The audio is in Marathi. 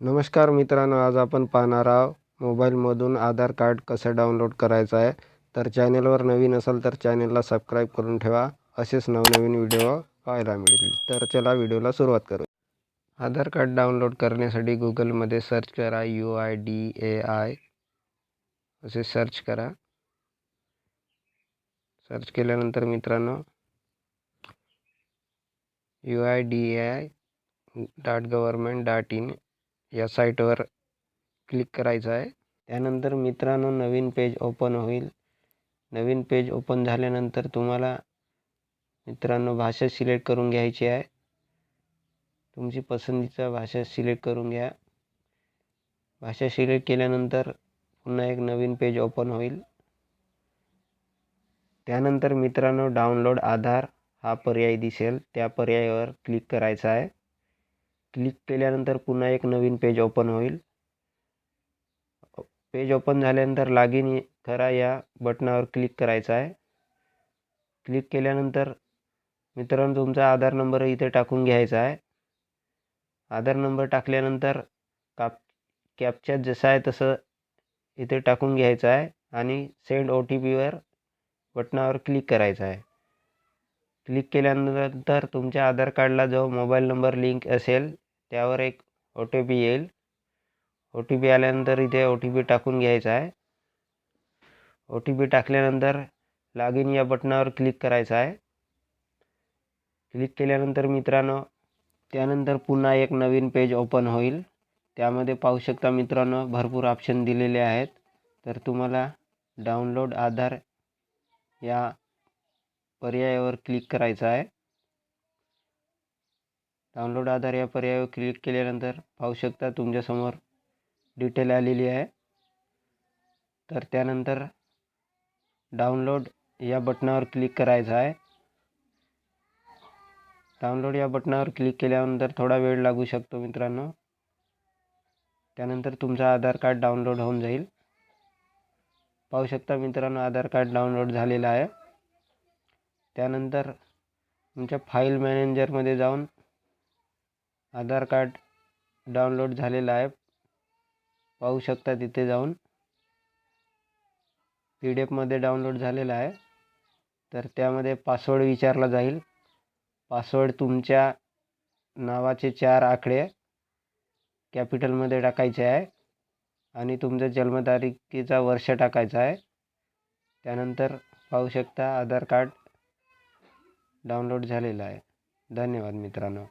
नमस्कार मित्रांनो आज आपण पाहणार आहोत मोबाईलमधून आधार कार्ड कसं डाउनलोड करायचं आहे. तर चॅनेलवर नवीन असाल तर चॅनेलला सबस्क्राईब करून ठेवा. असेच नवनवीन व्हिडिओ पाहायला मिळतील. तर चला व्हिडिओला सुरुवात करू. आधार कार्ड डाउनलोड करण्यासाठी गुगलमध्ये सर्च करा U I D A I. असे सर्च करा. सर्च केल्यानंतर मित्रांनो U I D A I dot government dot in या साईटवर क्लिक करायचं आहे. त्यानंतर मित्रांनो नवीन पेज ओपन होईल. नवीन पेज ओपन झाल्यानंतर तुम्हाला मित्रांनो भाषा सिलेक्ट करून घ्यायची आहे. तुमची पसंतीचा भाषा सिलेक्ट करून घ्या. भाषा सिलेक्ट केल्यानंतर पुन्हा एक नवीन पेज ओपन होईल. त्यानंतर मित्रांनो डाउनलोड आधार हा पर्याय दिसेल. त्या पर्यायावर क्लिक करायचा आहे. क्लिक केल्यानंतर पुन्हा एक नवीन पेज ओपन होईल. पेज ओपन झाल्यानंतर लॉगिन करा या बटनावर क्लिक करायचं आहे. क्लिक केल्यानंतर मित्रांनो तुमचा आधार नंबर इथे टाकून घ्यायचा आहे. आधार नंबर टाकल्यानंतर काप कॅपच्यात जसं आहे तसं इथे टाकून घ्यायचं आहे आणि सेंड ओ टी पीवर बटनावर क्लिक करायचं आहे. क्लिक केल्यानंतर तुमच्या आधार कार्डला जो मोबाईल नंबर लिंक असेल त्यावर एक ओ टी पी येईल. ओ टी पी आल्यानंतर इथे ओ टी पी टाकून घ्यायचा आहे. ओ टी पी टाकल्यानंतर लॉग इन या बटनावर क्लिक करायचं आहे. क्लिक केल्यानंतर मित्रांनो त्यानंतर पुन्हा एक नवीन पेज ओपन होईल. त्यामध्ये पाहू शकता मित्रांनो भरपूर ऑप्शन दिलेले आहेत. तर तुम्हाला डाउनलोड आधार या पर्यायावर क्लिक करायचं आहे. डाउनलोड आधार या पर्यायावर क्लिक केल्यानंतर पाहू शकता तुमच्यासमोर डिटेल आलेली आहे. तर त्यानंतर डाउनलोड या बटनावर क्लिक करायचं आहे. डाउनलोड या बटनावर क्लिक केल्यानंतर थोडा वेळ लागू शकतो मित्रांनो. त्यानंतर तुमचा आधार कार्ड डाउनलोड होऊन जाईल. पाहू शकता मित्रांनो आधार कार्ड डाउनलोड झालेलं आहे. त्यानंतर तुमच्या फाईल मॅनेजरमध्ये जाऊन आधार कार्ड डाउनलोड झालेलं आहे. पाहू शकता तिथे जाऊन. पी डी एफमध्ये डाउनलोड झालेलं आहे. तर त्यामध्ये पासवर्ड विचारला जाईल. पासवर्ड तुमच्या नावाचे चार आकडे कॅपिटलमध्ये टाकायचे आहे. आणि तुमच्या जन्मतारखेचा वर्ष टाकायचा आहे. त्यानंतर पाहू शकता आधार कार्ड डाउनलोड झालेलं आहे. धन्यवाद मित्रांनो.